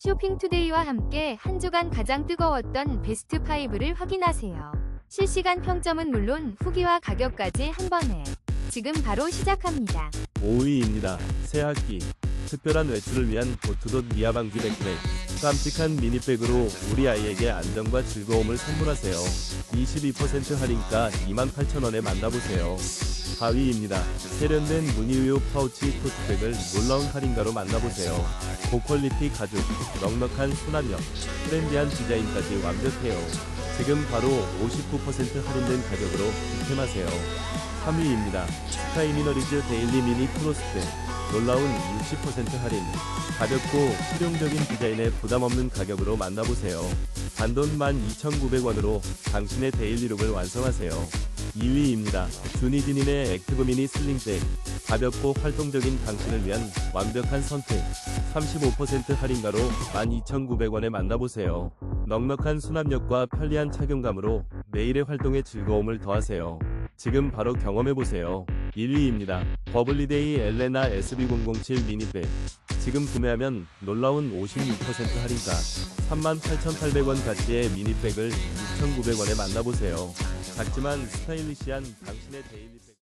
쇼핑투데이와 함께 한 주간 가장 뜨거웠던 베스트 5를 확인하세요. 실시간 평점은 물론 후기와 가격까지 한 번에 지금 바로 시작합니다. 5위입니다. 새학기 특별한 외출을 위한 보트돗 미아 방지 백팩 깜찍한 미니백으로 우리 아이에게 안정과 즐거움을 선물하세요. 22% 할인가 28,000원에 만나보세요. 4위입니다. 세련된 무늬우유 파우치 토트백을 놀라운 할인가로 만나보세요. 고퀄리티 가죽, 넉넉한 수납력, 트렌디한 디자인까지 완벽해요. 지금 바로 59% 할인된 가격으로 득템하세요. 3위입니다. 스카이미너리즈 데일리 미니 프로스트 놀라운 60% 할인 가볍고 실용적인 디자인에 부담없는 가격으로 만나보세요. 단돈 12,900원으로 당신의 데일리룩을 완성하세요. 2위입니다. 주니디닌의 액티브 미니 슬링백 가볍고 활동적인 당신을 위한 완벽한 선택 35% 할인가로 12,900원에 만나보세요. 넉넉한 수납력과 편리한 착용감으로 매일의 활동에 즐거움을 더하세요. 지금 바로 경험해보세요. 1위입니다. 버블리데이 엘레나 SB007 미니백. 지금 구매하면 놀라운 56% 할인가 38,800원 가치의 미니백을 6,900원에 만나보세요. 작지만 스타일리시한 당신의 데일리백.